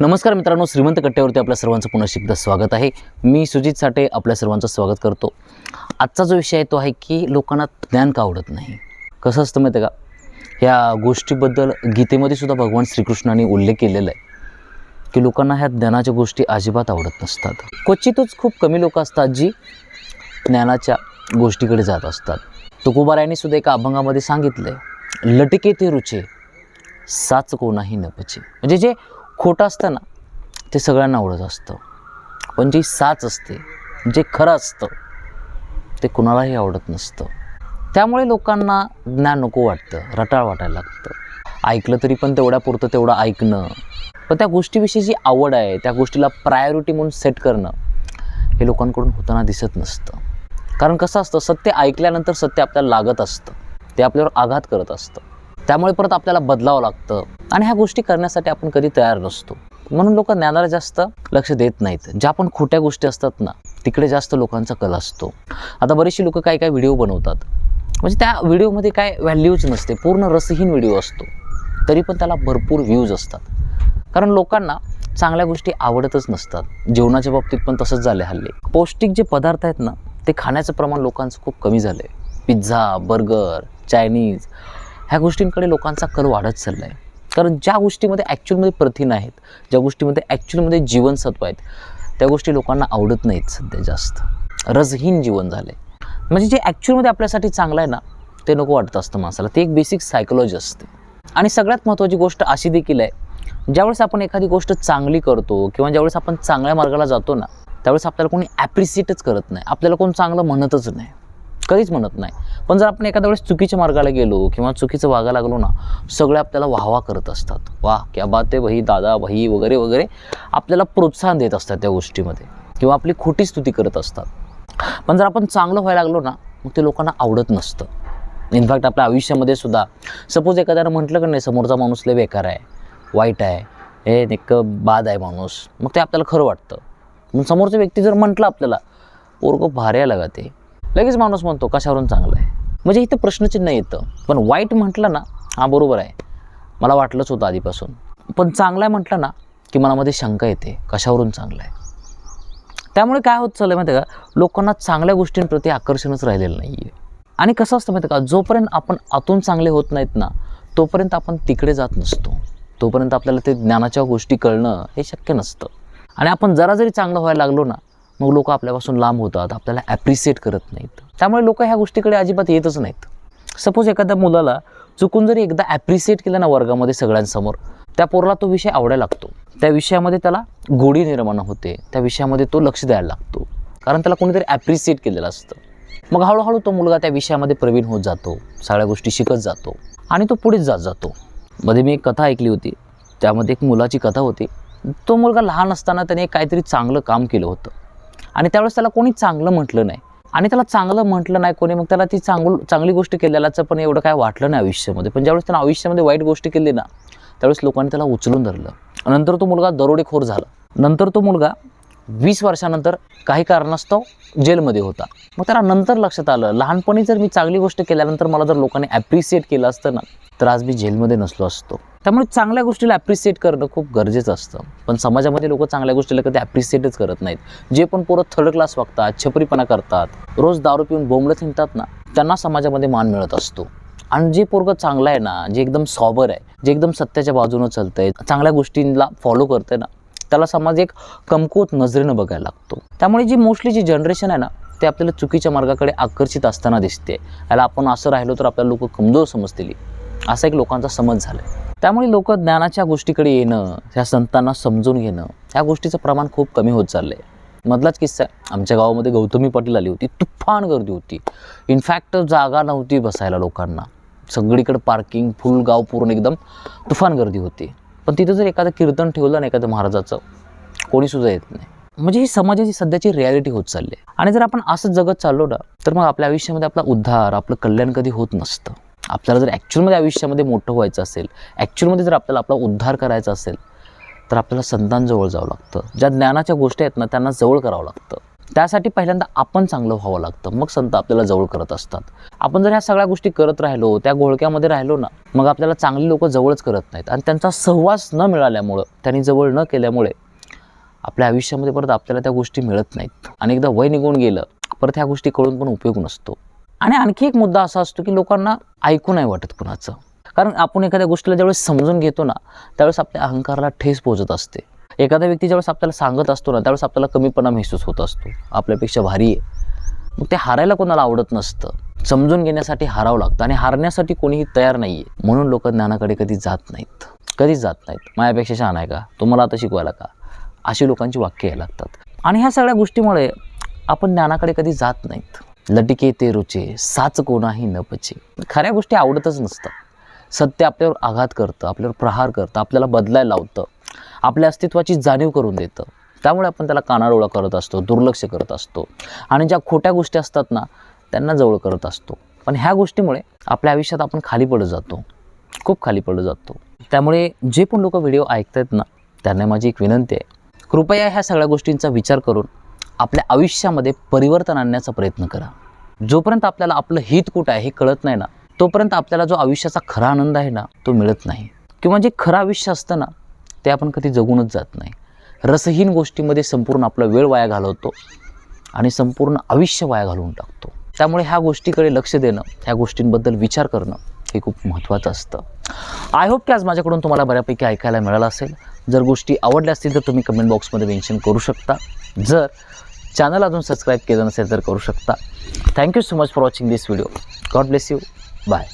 नमस्कार मित्रांनो श्रीमंत कट्ट्यावरती आपल्या सर्वांचं पुन्हा एकदा स्वागत आहे. मी सुजित साठे आपल्या सर्वांचं स्वागत करतो. आजचा जो विषय आहे तो आहे की लोकांना ज्ञान का आवडत नाही? कसं असतं माहिती आहे का? ह्या गोष्टीबद्दल गीतेमध्ये सुद्धा भगवान श्रीकृष्णाने उल्लेख केलेला आहे की लोकांना ह्या ज्ञानाच्या गोष्टी अजिबात आवडत नसतात. क्वचितच खूप कमी लोक असतात जी ज्ञानाच्या गोष्टीकडे जात असतात. तुकोबारायांनी सुद्धा एका अभंगामध्ये सांगितलं आहे लटके ते रुचे साच कोणाही नपचे म्हणजे जे खोटं असतं ना ते सगळ्यांना आवडत असतं. पण जी साच असते जे खरं असतं ते कुणालाही आवडत नसतं. त्यामुळे लोकांना ज्ञान नको वाटतं रटाळ वाटायला लागतं. ऐकलं तरी पण तेवढ्यापुरतं तेवढं ऐकणं. पण त्या गोष्टीविषयी जी आवड आहे त्या गोष्टीला प्रायोरिटी म्हणून सेट करणं हे लोकांकडून होताना दिसत नसतं. कारण कसं असतं सत्य ऐकल्यानंतर सत्य आपल्याला लागत असतं. ते आपल्यावर आघात करत असतं. त्यामुळे परत आपल्याला बदलावं लागतं. आणि ह्या गोष्टी करण्यासाठी आपण कधी तयार नसतो. म्हणून लोक ज्ञानाला जास्त लक्ष देत नाहीत. ज्या पण खोट्या गोष्टी असतात ना तिकडे जास्त लोकांचा कल असतो. आता बरेचशी लोक काय काय व्हिडिओ बनवतात. म्हणजे त्या व्हिडिओमध्ये काय व्हॅल्यूज नसते. पूर्ण रसहीन व्हिडिओ असतो. तरी पण त्याला भरपूर व्ह्यूज असतात. कारण लोकांना चांगल्या गोष्टी आवडतच नसतात. जेवणाच्या बाबतीत पण तसंच झालं हल्ली. पौष्टिक जे पदार्थ आहेत ना ते खाण्याचं प्रमाण लोकांचं खूप कमी झालं आहे पिझ्झा बर्गर चायनीज ह्या गोष्टींकडे लोकांचा कल वाढत चालला आहे कारण ज्या गोष्टीमध्ये ॲक्च्युअलमध्ये प्रथिन आहेत ज्या गोष्टीमध्ये ॲक्च्युअलमध्ये जीवनसत्व आहेत त्या गोष्टी लोकांना आवडत नाहीत सध्या जास्त. रसहीन जीवन झालं आहे म्हणजे जे ॲक्च्युअलमध्ये आपल्यासाठी चांगलं आहे ना ते नको वाटत असतं माणसाला. ते एक बेसिक सायकोलॉजी असते. आणि सगळ्यात महत्त्वाची गोष्ट अशी देखील आहे ज्यावेळेस आपण एखादी गोष्ट चांगली करतो किंवा ज्यावेळेस आपण चांगल्या मार्गाला जातो ना त्यावेळेस आपल्याला कोणी ॲप्रिसिएटच करत नाही. आपल्याला कोण चांगलं म्हणतच नाही. कधीच म्हणत नाही. पण जर आपण एखाद्या वेळेस चुकीच्या मार्गाला गेलो किंवा चुकीचं वागायला लागलो ना सगळे आपल्याला वाहवा करत असतात. वा क्या बात आहे भाई दादा भाई वगैरे वगैरे. आपल्याला प्रोत्साहन देत असतात त्या गोष्टीमध्ये. किंवा आपली खोटी स्तुती करत असतात. पण जर आपण चांगलं व्हायला लागलो ना मग ते लोकांना आवडत नसतं. इनफॅक्ट आपल्या आयुष्यामध्ये सुद्धा सपोज एखाद्यानं म्हटलं का नाही समोरचा माणूस लय बेकार आहे वाईट आहे हे नेक बाद आहे माणूस मग ते आपल्याला खरं वाटतं. मग समोरचा व्यक्ती जर म्हटलं आपल्याला पोरगं भारी आहे लगा ते. लगेच माणूस म्हणतो कशावरून चांगलं आहे? म्हणजे इथं प्रश्नचिन्ह येतं. पण वाईट म्हटलं ना हां बरोबर आहे. मला वाटलंच होतं आधीपासून. पण चांगलं आहे म्हटलं ना की मनामध्ये शंका येते कशावरून चांगलं आहे? त्यामुळे काय होत चाललं माहिती का? लोकांना चांगल्या गोष्टींप्रती आकर्षणच राहिलेलं नाही आहे आणि कसं असतं माहिती का? जोपर्यंत आपण आतून चांगले होत नाहीत ना तोपर्यंत आपण तिकडे जात नसतो. तोपर्यंत आपल्याला ते ज्ञानाच्या गोष्टी कळणं हे शक्य नसतं. आणि आपण जरा जरी चांगलं व्हायला लागलो ना मग लोक आपल्यापासून लांब होतात आपल्याला ॲप्रिसिएट करत नाहीत. त्यामुळे लोक ह्या गोष्टीकडे अजिबात येतच नाहीत. सपोज एखाद्या मुलाला चुकून जरी एकदा ॲप्रिसिएट केलं ना वर्गामध्ये सगळ्यांसमोर त्या पोरला तो विषय आवडायला लागतो. त्या विषयामध्ये त्याला गोडी निर्माण होते त्या विषयामध्ये तो लक्ष द्यायला लागतो. कारण त्याला कोणीतरी ॲप्रिसिएट केलेलं असतं. मग हळूहळू तो मुलगा त्या विषयामध्ये प्रवीण होत जातो सगळ्या गोष्टी शिकत जातो आणि तो पुढेच जात जातो. मध्ये मी एक कथा ऐकली होती त्यामध्ये एक मुलाची कथा होती. तो मुलगा लहान असताना त्याने काहीतरी चांगलं काम केलं होतं. आणि त्यावेळेस त्याला कोणी चांगलं म्हटलं नाही. आणि त्याला चांगलं म्हटलं नाही कोणी मग त्याला ती चांगल चांगली गोष्ट केलेल्याचं पण एवढं काय वाटलं नाही आयुष्यामध्ये. पण ज्यावेळेस त्यानं आयुष्यामध्ये वाईट गोष्टी केली ना त्यावेळेस लोकांनी त्याला उचलून धरलं. नंतर तो मुलगा दरोडेखोर झाला. नंतर तो मुलगा वीस वर्षानंतर काही कारणास्तव जेलमध्ये होता. मग त्याला नंतर लक्षात आलं. लहानपणी जर मी चांगली गोष्ट केल्यानंतर मला जर लोकांनी ॲप्रिसिएट केलं असतं ना तर आज मी जेलमध्ये नसलो असतो. त्यामुळे चांगल्या गोष्टीला ॲप्रिसिएट करणं खूप गरजेचं असतं. पण समाजामध्ये लोक चांगल्या गोष्टीला कधी ॲप्रिसिएटच करत नाहीत. जे पण पोरं थर्ड क्लास वागतात छपरीपणा करतात रोज दारू पिऊन बोंबलं थिंतात ना त्यांना समाजामध्ये मान मिळत असतो. आणि जे पोरगं चांगलं आहे ना जे एकदम सॉबर आहे जे एकदम सत्याच्या बाजूनं चालतंय चांगल्या गोष्टींना फॉलो करतंय ना त्याला समाज एक कमकुवत नजरेनं बघायला लागतो. त्यामुळे जी मोस्टली जी जनरेशन आहे ना ते आपल्याला चुकीच्या मार्गाकडे आकर्षित असताना दिसते. याला आपण असं राहिलो तर आपल्याला लोक कमजोर समजतील. असा एक लोकांचा समज झाला आहे त्यामुळे लोक ज्ञानाच्या गोष्टीकडे येणं ह्या संतांना समजून घेणं ह्या गोष्टीचं प्रमाण खूप कमी होत चाललं आहे मधलाच किस्सा आहे. आमच्या गावामध्ये गौतमी पाटील आली होती. तुफान गर्दी होती. इनफॅक्ट जागा नव्हती बसायला लोकांना. सगळीकडे पार्किंग फुल गाव पूर्ण एकदम तुफान गर्दी होती. पण तिथं जर एखादं कीर्तन ठेवलं ना एखादं महाराजाचं कोणीसुद्धा येत नाही. म्हणजे ही समाजाची सध्याची रियालिटी होत चालली आहे. आणि जर आपण असंच जगत चाललो ना तर मग आपल्या आयुष्यामध्ये आपला उद्धार आपलं कल्याण कधी होत नसतं. आपल्याला जर ॲक्च्युअलमध्ये आयुष्यामध्ये मोठं व्हायचं असेल ॲक्च्युअलमध्ये जर आपल्याला आपला उद्धार करायचा असेल तर आपल्याला संतांजवळ जावं लागतं. ज्या ज्ञानाच्या गोष्टी आहेत ना त्यांना जवळ करावं लागतं. त्यासाठी पहिल्यांदा आपण चांगलं व्हावं लागतं. मग संत आपल्याला जवळ करत असतात. आपण जर ह्या सगळ्या गोष्टी करत राहिलो त्या घोळक्यामध्ये राहिलो ना मग आपल्याला चांगली लोक जवळच करत नाहीत. आणि त्यांचा सहवास न मिळाल्यामुळं त्यांनी जवळ न केल्यामुळे आपल्या आयुष्यामध्ये परत आपल्याला त्या गोष्टी मिळत नाहीत. आणि एकदा वय निघून गेलं परत ह्या गोष्टी कळून पण उपयोग नसतो. आणि आणखी एक मुद्दा असा असतो की लोकांना ऐकू नाही वाटत कुणाचं. कारण आपण एखाद्या गोष्टीला ज्यावेळेस समजून घेतो ना त्यावेळेस आपल्या अहंकाराला ठेस पोहोचत असते. एखाद्या व्यक्ती ज्यावेळेस आपल्याला सांगत असतो ना त्यावेळेस आपल्याला कमीपणा महसूस होत असतो. आपल्यापेक्षा भारी आहे. मग ते हारायला कोणाला आवडत नसतं. समजून घेण्यासाठी हारावं लागतं आणि हारण्यासाठी कोणीही तयार नाही आहे म्हणून लोक ज्ञानाकडे कधी जात नाहीत. कधीच जात नाहीत. माझ्यापेक्षा छान आहे का? तुम्हाला आता शिकवायला का? अशी लोकांची वाक्य यायला लागतात. आणि ह्या सगळ्या गोष्टीमुळे आपण ज्ञानाकडे कधी जात नाहीत. लटिके ते रुचे साच कोणाही न पचे. खऱ्या गोष्टी आवडतच नसतात. सत्य आपल्यावर आघात करतं आपल्यावर प्रहार करतं आपल्याला बदलायला लावतं. आपल्या अस्तित्वाची जाणीव करून देतं. त्यामुळे आपण त्याला कानाडोळा करत असतो दुर्लक्ष करत असतो. आणि ज्या खोट्या गोष्टी असतात ना त्यांना जवळ करत असतो. पण ह्या गोष्टीमुळे आपल्या आयुष्यात आपण खाली पडत जातो. खूप खाली पडत जातो. त्यामुळे जे पण लोक व्हिडिओ ऐकतायत ना त्यांना माझी एक विनंती आहे. कृपया ह्या सगळ्या गोष्टींचा विचार करून आपल्या आयुष्यामध्ये परिवर्तन आणण्याचा प्रयत्न करा. जोपर्यंत आपल्याला आपलं हित कुठं आहे हे कळत नाही ना तोपर्यंत आपल्याला जो आयुष्याचा खरा आनंद आहे ना तो मिळत नाही. किंवा जे खरं आयुष्य असतं ना ते आपण कधी जगूनच जात नाही. रसहीन गोष्टीमध्ये संपूर्ण आपला वेळ वाया घालवतो आणि संपूर्ण आयुष्य वाया घालवून टाकतो. त्यामुळे ह्या गोष्टीकडे लक्ष देणं ह्या गोष्टींबद्दल विचार करणं हे खूप महत्त्वाचं असतं. आय होप की आज माझ्याकडून तुम्हाला बऱ्यापैकी ऐकायला मिळालं असेल. जर गोष्टी आवडल्या असतील तर तुम्ही कमेंट बॉक्समध्ये मेन्शन करू शकता. जर चॅनल अजून सबस्क्राईब केलं नसेल तर करू शकता. Thank you so much for watching this video God bless you bye